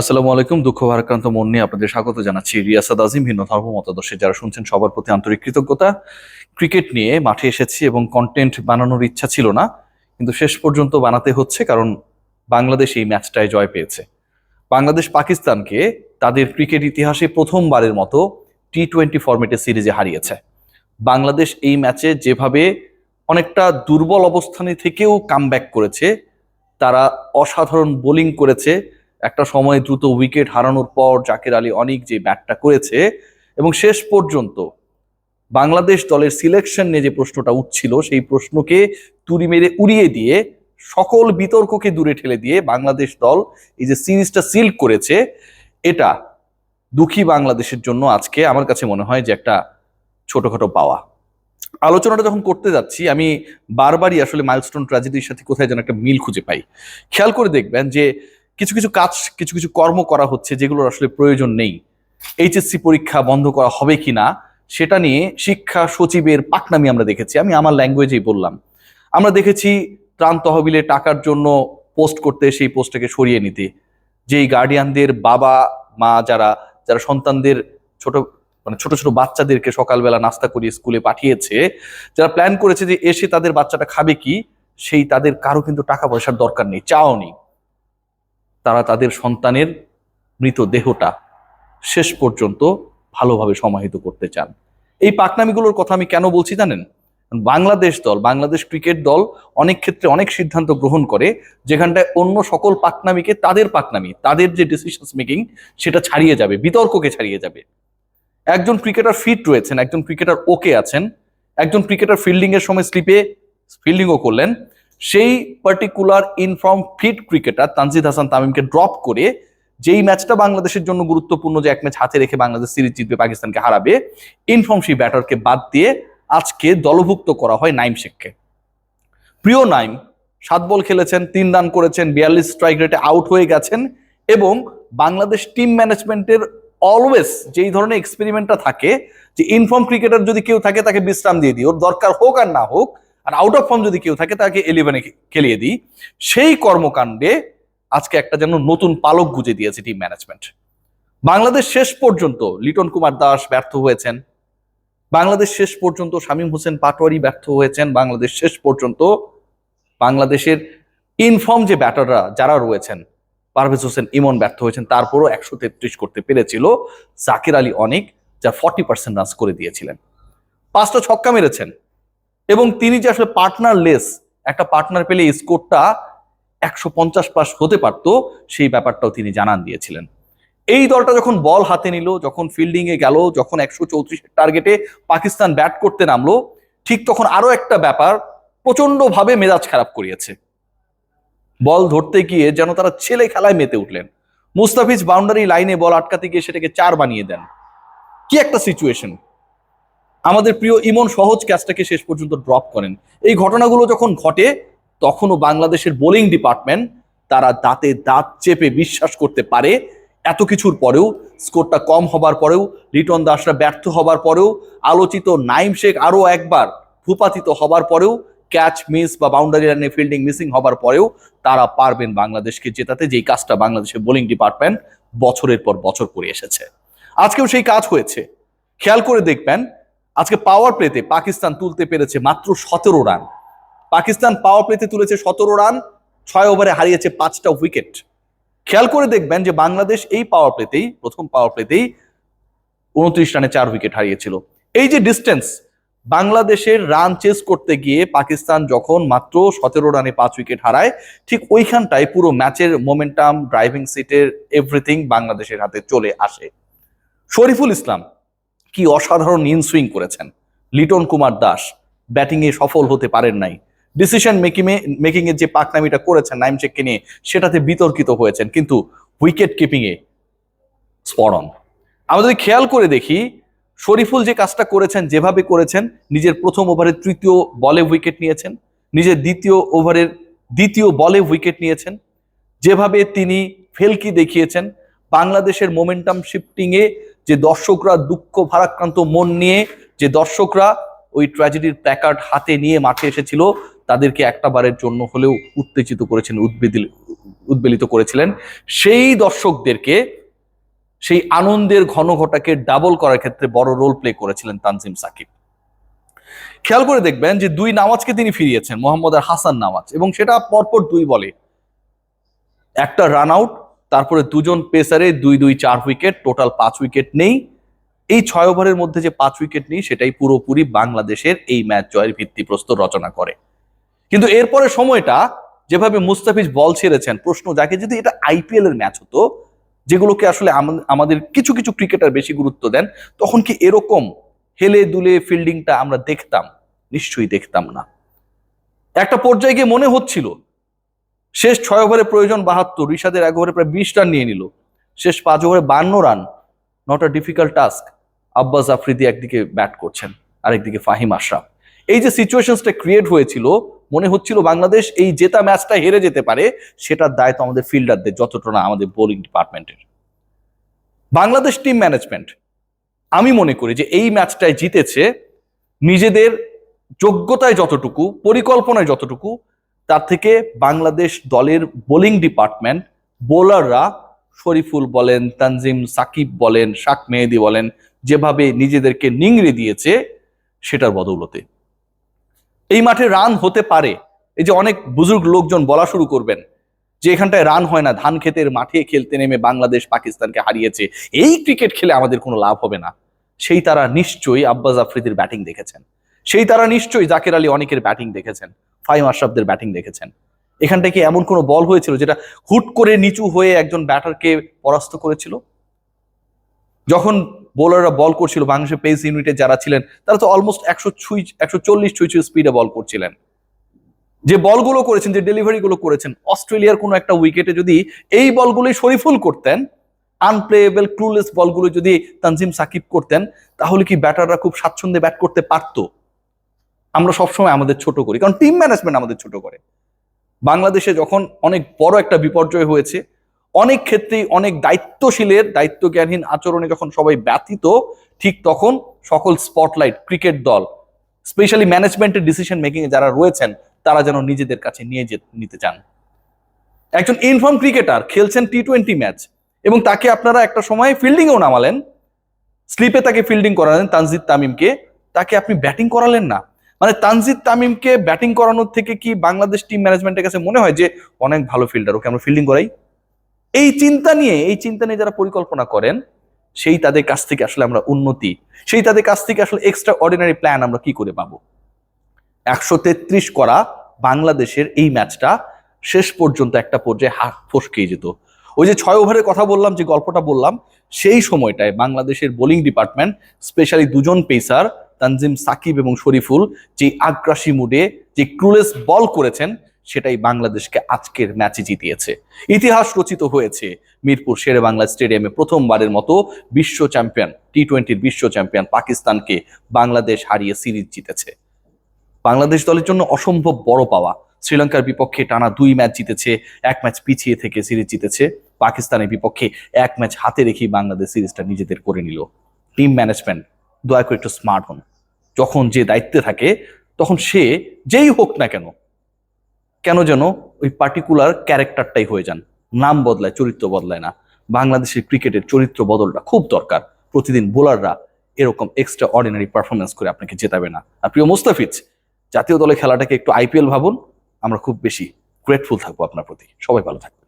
আসসালামু আলাইকুম, দুঃখ ভারাক্রান্ত মন নিয়ে আপনাদের স্বাগত জানাচ্ছি। রিয়াসাদ আজিম, ভিন্ন ধর্ম মতাদর্শে, যারা শুনছেন সবার প্রতি আন্তরিক কৃতজ্ঞতা। ক্রিকেট নিয়ে মাঠে এসেছি এবং কন্টেন্ট বানানোর ইচ্ছা ছিল না, কিন্তু শেষ পর্যন্ত বানাতে হচ্ছে কারণ বাংলাদেশ এই ম্যাচটায় জয় পেয়েছে। বাংলাদেশ পাকিস্তানকে তাদের ক্রিকেট ইতিহাসে প্রথমবারের মতো টি টোয়েন্টি ফরম্যাটে সিরিজে হারিয়েছে। বাংলাদেশ এই ম্যাচে যেভাবে অনেকটা দুর্বল অবস্থানে থেকেও কামব্যাক করেছে, তারা অসাধারণ বোলিং করেছে একটা সময় দ্রুত উইকেট হারানোর পর জাকের আলী অনেক যে ব্যাটটা করেছে এবং শেষ পর্যন্ত বাংলাদেশ দলের সিলেকশন নিয়ে যে প্রশ্নটা উঠছিল, সেই প্রশ্নকে তুড়ি মেরে উড়িয়ে দিয়ে সকল বিতর্ককে দূরে ঠেলে দিয়ে বাংলাদেশ দল এই যে সিরিজটা সিল করেছে, এটা দুঃখী বাংলাদেশের জন্য আজকে আমার কাছে মনে হয় যে একটা ছোটখাটো পাওয়া। আলোচনাটা যখন করতে যাচ্ছি, আমি বারবারই আসলে মাইলস্টোন ট্র্যাজেডির সাথে কোথায় যেন একটা মিল খুঁজে পাই। খেয়াল করে দেখবেন যে কিছু কিছু কাজ, কিছু কিছু কর্ম করা হচ্ছে যেগুলোর আসলে প্রয়োজন নেই। এইচএসসি পরীক্ষা বন্ধ করা হবে কি না সেটা নিয়ে শিক্ষা সচিবের পাকনামি আমরা দেখেছি। আমি আমার ল্যাঙ্গুয়েজেই বললাম। আমরা দেখেছি ত্রাণ তহবিলে টাকার জন্য পোস্ট করতে সেই পোস্টটাকে সরিয়ে নিতে। যেই গার্ডিয়ানদের বাবা, মা যারা যারা সন্তানদের ছোট মানে ছোট ছোট বাচ্চাদেরকে সকালবেলা নাস্তা করিয়ে স্কুলে পাঠিয়েছে, যারা প্ল্যান করেছে যে এসে তাদের বাচ্চাটা খাবে কি, সেই তাদের কারও কিন্তু টাকা পয়সার দরকার নেই চাও নেই। তারা তাদের সন্তানের মৃতদেহটা শেষ পর্যন্ত ভালোভাবে সমাহিত করতে চান। এই পাকনামিগুলোর কথা আমি কেন বলছি জানেন? বাংলাদেশ দল, বাংলাদেশ ক্রিকেট দল অনেক ক্ষেত্রে অনেক সিদ্ধান্ত গ্রহণ করে যেখানটায় অন্য সকল পাকনামিকে তাদের পাকনামি, তাদের যে ডিসিশন মেকিং সেটা ছাড়িয়ে যাবে, বিতর্ককে ছাড়িয়ে যাবে। একজন ক্রিকেটার ফিট রয়েছেন, একজন ক্রিকেটার ওকে আছেন, একজন ক্রিকেটার ফিল্ডিং এর সময় স্লিপে ফিল্ডিংও করলেন সেই particular in form fit cricketer Tanzid Hasan তামিমকে drop করে যেই ম্যাচটা বাংলাদেশের জন্য গুরুত্বপূর্ণ যে এক ম্যাচ হাতে রেখে বাংলাদেশ সিরিজ জিতবে, পাকিস্তানকে হারাবে ইনফর্ম সেই ব্যাটারকে বাদ দিয়ে আজকে দলভুক্ত করা হয় নাইম শেখকে। প্রিয় নাইম, সাত বল খেলেছেন, তিন রান করেছেন, বিয়াল্লিশ স্ট্রাইক রেটে আউট হয়ে গেছেন এবং বাংলাদেশ টিম ম্যানেজমেন্টের অলওয়েজ যেই ধরনের এক্সপেরিমেন্টটা থাকে যে ইনফর্ম ক্রিকেটার যদি কেউ থাকে তাকে বিশ্রাম দিয়ে দিই, ওর দরকার হোক আর না হোক আর আউট অফ ফর্ম যদি কেউ থাকে, তাকে ইলেভেনে খেলিয়ে দিই। সেই কর্মকাণ্ডে আজকে একটা যেন নতুন পালক গুঁজে দিয়েছে টিম ম্যানেজমেন্ট বাংলাদেশ শেষ পর্যন্ত লিটন কুমার দাস ব্যর্থ হয়েছেন। বাংলাদেশ শেষ পর্যন্ত শামীম হোসেন পাটোয়ারি ব্যর্থ হয়েছেন। বাংলাদেশ শেষ পর্যন্ত বাংলাদেশের ইনফর্ম যে ব্যাটাররা যারা রয়েছেন, পারভেজ হোসেন ইমন ব্যর্থ হয়েছেন, তারপরও একশো তেত্রিশ করতে পেরেছিল জাকির আলী অনেক, যা ফর্টি পার্সেন্ট রান করে দিয়েছিলেন। পাঁচটা ছক্কা মেরেছেন। এবং তিনি যে আসলে পার্টনার লেস একটা পার্টনার পেলে স্কোরটা একশো পঞ্চাশ প্লাস হতে পারতো, সেই ব্যাপারটাও তিনি জানান দিয়েছিলেন। এই দলটা যখন বল হাতে নিল, যখন ফিল্ডিং এ গেল, যখন একশো চৌত্রিশের টার্গেটে পাকিস্তান ব্যাট করতে নামলো, ঠিক তখন আরও একটা ব্যাপার প্রচণ্ড ভাবে মেজাজ খারাপ করিয়েছে। বল ধরতে গিয়ে যেন তারা ছেলে খেলায় মেতে উঠলেন। মুস্তাফিজ বাউন্ডারি লাইনে বল আটকাতে গিয়ে সেটাকে চার বানিয়ে দেন। কি একটা সিচুয়েশন আমাদের প্রিয় ইমন সহজ ক্যাচটাকে শেষ পর্যন্ত ড্রপ করেন। এই ঘটনাগুলো যখন ঘটে, তখনও বাংলাদেশের বোলিং ডিপার্টমেন্ট তারা দাঁতে দাঁত চেপে বিশ্বাস করতে পারে। এত কিছুর পরেও স্কোরটা কম হবার পরেও লিটন দাসরা ব্যর্থ হবার পরেও, আলোচিত নাইম শেখ আরও একবার ভূপাতিত হবার পরেও ক্যাচ মিস বা বাউন্ডারি লাইনে ফিল্ডিং মিসিং হবার পরেও তারা পারবেন বাংলাদেশকে জেতাতে। যেই কাজটা বাংলাদেশের বোলিং ডিপার্টমেন্ট বছরের পর বছর করে এসেছে। আজকেও সেই কাজ হয়েছে। খেয়াল করে দেখবেন আজকে পাওয়ার প্লেতে পাকিস্তান তুলতে পেরেছে মাত্র সতেরো রান পাকিস্তান পাওয়ার প্লেতে তুলেছে সতেরো রান ছয় ওভারে হারিয়েছে পাঁচটা উইকেট খেয়াল করে দেখবেন যে বাংলাদেশ এই পাওয়ার প্লেতেই প্রথম পাওয়ার প্লেতেই উনত্রিশ রানে চার উইকেট হারিয়েছিল। এই যে ডিস্টেন্স বাংলাদেশের রান চেস করতে গিয়ে পাকিস্তান যখন মাত্র সতেরো রানে পাঁচ উইকেট হারায়, ঠিক ওইখানটায় পুরো ম্যাচের মোমেন্টাম ড্রাইভিং সিটের এভরিথিং বাংলাদেশের হাতে চলে আসে। শরীফুল ইসলাম কি অসাধারণ ইন সুইং করেছেন। লিটন কুমার দাস ব্যাটিংয়ে সফল হতে পারেন নাই। ডিসিশন মেকিং মেকিং এর যে পাকনামিটা করেছেন নাইম শেখকে নিয়ে, সেটাতে বিতর্কিত হয়েছেন, কিন্তু উইকেট কিপিং এ স্পরন আমরা যদি খেয়াল করে দেখি, শরীফুল যে কাজটা করেছেন, যেভাবে করেছেন, নিজের প্রথম ওভারের তৃতীয় বলে উইকেট নিয়েছেন, নিজের দ্বিতীয় ওভারের দ্বিতীয় বলে উইকেট নিয়েছেন, যেভাবে তিনি ফেলকি দেখিয়েছেন, বাংলাদেশের মোমেন্টাম শিফটিং এ যে দর্শকরা দুঃখ, ভারাক্রান্ত মন নিয়ে, যে দর্শকরা ওই ট্র্যাজেডির প্ল্যাকার্ড হাতে নিয়ে মাঠে এসেছিল, তাদেরকে একটা বারের জন্য হলেও উত্তেজিত করেছেন উদ্বেদিত উদ্বেলিত করেছিলেন। সেই দর্শকদেরকে, সেই আনন্দের ঘন ঘটাকে ডাবল করার ক্ষেত্রে বড় রোল প্লে করেছিলেন তানজিম সাকিব। খেয়াল করে দেখবেন যে দুই নামাজকে তিনি ফিরিয়েছেন, মোহাম্মদ আর হাসান নামাজ, এবং সেটা পরপর দুই বলে। একটা রান আউট তারপরে দুজন পেসারে দুই দুই, চার উইকেট, টোটাল পাঁচ উইকেট নেই। এই ছয় ওভারের মধ্যে যে পাঁচ উইকেট নেই, সেটাই পুরোপুরি বাংলাদেশের এই ম্যাচ জয়ের ভিত্তিপ্রস্তর রচনা করে। কিন্তু এরপরে সময়টা, যেভাবে মুস্তাফিজ বল ছেড়েছেন, প্রশ্ন যাকে যদি এটা আইপিএল এর ম্যাচ হতো, যেগুলোকে আসলে আম- আমাদের কিছু কিছু ক্রিকেটার বেশি গুরুত্ব দেন, তখন কি এরকম হেলে দুলে ফিল্ডিংটা আমরা দেখতাম? নিশ্চয়ই দেখতাম না। একটা পর্যায়ে গিয়ে মনে হচ্ছিল শেষ ছয় ওভারে প্রয়োজন বাহাত্তর ঋষাদের এক ওভারে প্রায় বিশ রান নিয়ে নিল। শেষ পাঁচ ওভারে বান্ন run not a difficult task Abbas Afridi একদিকে ব্যাট করছেন, আরেকদিকে ফাহিম আশরাফ। এই যে সিচুয়েশনসটা ক্রিয়েট হয়েছিল, মনে হচ্ছিল বাংলাদেশ এই জেতা ম্যাচটা হেরে যেতে পারে, সেটার দায়িত্ব আমাদের ফিল্ডারদের যতটা না আমাদের বোলিং ডিপার্টমেন্টের বাংলাদেশ টিম ম্যানেজমেন্ট আমি মনে করি যে এই ম্যাচটায় জিতেছে, নিজেদের যোগ্যতায় যতটুকু, পরিকল্পনায় যতটুকু তার থেকে বাংলাদেশ দলের বোলিং ডিপার্টমেন্ট বোলাররা শরীফুল বলেন, তানজিম সাকিব বলেন, শাক মেহেদি বলেন, যেভাবে নিজেদেরকে নিংড়ে দিয়েছে সেটার বদৌলতে। এই মাঠে রান হতে পারে। এই যে অনেক বুজুর্গ লোকজন বলা শুরু করবেন যে এখানটায় রান হয় না, ধান ক্ষেতের মাঠে খেলতে নেমে বাংলাদেশ পাকিস্তানকে হারিয়েছে। এই ক্রিকেট খেলে আমাদের কোনো লাভ হবে না। সেই তারা নিশ্চয়ই আব্বাস আফ্রিদির ব্যাটিং দেখেছেন। সেই তারা নিশ্চয়ই জাকের আলী অনেকের ব্যাটিং দেখেছেন ফাইম আশরাফদের ব্যাটিং দেখেছেন। এখানটায় কি এমন কোনো বল হয়েছিল যেটা হুট করে নিচু হয়ে একজন ব্যাটারকে পরাস্ত করেছিল? যখন বোলাররা বল করছিল, বাংলাদেশের পেস ইউনিটে যারা ছিলেন, তারা তো অলমোস্ট একশো ছুঁই, একশো চল্লিশ ছুঁই ছুঁই স্পিডে বল করছিলেন। যে বলগুলো করেছেন, যে ডেলিভারি গুলো করেছেন, অস্ট্রেলিয়ার কোনো একটা উইকেটে যদি এই বলগুলোই শরীফুল করতেন আনপ্লেয়েবল ক্লুলেস বলগুলো যদি তানজিম সাকিব করতেন, তাহলে কি ব্যাটাররা খুব স্বাচ্ছন্দ্যে ব্যাট করতে পারতো? আমরা সবসময় আমাদের ছোট করি। কারণ টিম ম্যানেজমেন্ট আমাদের ছোট করে। বাংলাদেশে যখন অনেক বড় একটা বিপর্যয় হয়েছে, অনেক ক্ষেত্রেই অনেক দায়িত্বশীলের, দায়িত্বজ্ঞানহীন আচরণে যখন সবাই ব্যথিত, ঠিক তখন সকল স্পটলাইট ক্রিকেট দল স্পেশালি ম্যানেজমেন্টের ডিসিশন মেকিং এ যারা রয়েছেন, তারা যেন নিজেদের কাছে নিয়ে নিতে চান। একজন ইনফর্ম ক্রিকেটার খেলছেন টি টোয়েন্টি ম্যাচ এবং তাকে আপনারা একটা সময় ফিল্ডিংয়েও নামালেন। স্লিপে তাকে ফিল্ডিং করালেন তানজিদ তামিমকে। তাকে আপনি ব্যাটিং করালেন না। মানে তানজিদ তামিমকে ব্যাটিং করানোর থেকে কি বাংলাদেশ টিম ম্যানেজমেন্টের কাছে মনে হয় যে অনেক ভালো ফিল্ডার ওকে আমরা ফিল্ডিং করাই? এই চিন্তা নিয়ে, এই চিন্তা নিয়ে যারা পরিকল্পনা করেন, সেই তাদের কাছ থেকে আসলে আমরা উন্নতি, সেই তাদের কাছ থেকে আসলে এক্সট্রা অর্ডিনারি প্ল্যান আমরা কি করে পাবো? একশো তেত্রিশ করা বাংলাদেশের এই ম্যাচটা শেষ পর্যন্ত একটা পর্যায়ে হাত ফসকে যেত। ওই যে ছয় ওভারের কথা বললাম, যে গল্পটা বললাম সেই সময়টায় বাংলাদেশের বোলিং ডিপার্টমেন্ট, স্পেশালি দুজন পেসার, তানজিম সাকিব এবং শরীফুল, যে আগ্রাসী মুডে, যে ক্রুলেস বল করেছেন, সেটাই বাংলাদেশকে আজকের ম্যাচে জিতিয়েছে। ইতিহাস রচিত হয়েছে মিরপুর শেরে বাংলা স্টেডিয়ামে প্রথমবারের মতো বিশ্ব চ্যাম্পিয়ন টি টোয়েন্টির বিশ্ব চ্যাম্পিয়ন পাকিস্তানকে বাংলাদেশ হারিয়ে সিরিজ জিতেছে। বাংলাদেশ দলের জন্য অসম্ভব বড় পাওয়া। শ্রীলঙ্কার বিপক্ষে টানা দুই ম্যাচ জিতেছে, এক ম্যাচ পিছিয়ে থেকে সিরিজ জিতেছে। পাকিস্তানের বিপক্ষে এক ম্যাচ হাতে রেখেই বাংলাদেশ সিরিজটা নিজেদের করে নিল। টিম ম্যানেজমেন্ট দয়া করে একটু স্মার্ট হন। যখন যে দায়িত্বে থাকে, তখন সে যেই হোক না কেন কেন যেন ওই পার্টিকুলার ক্যারেক্টারটাই হয়ে যান। নাম বদলায়, চরিত্র বদলায় না। বাংলাদেশের ক্রিকেটের চরিত্র বদলটা খুব দরকার। প্রতিদিন বোলাররা এরকম এক্সট্রা অর্ডিনারি পারফরমেন্স করে আপনাকে জেতাবে না। আর প্রিয় মুস্তাফিজ, জাতীয় দলে খেলাটাকে একটু আইপিএল ভাবুন, আমরা খুব বেশি গ্রেটফুল থাকব আপনার প্রতি। সবাই ভালো থাকবেন।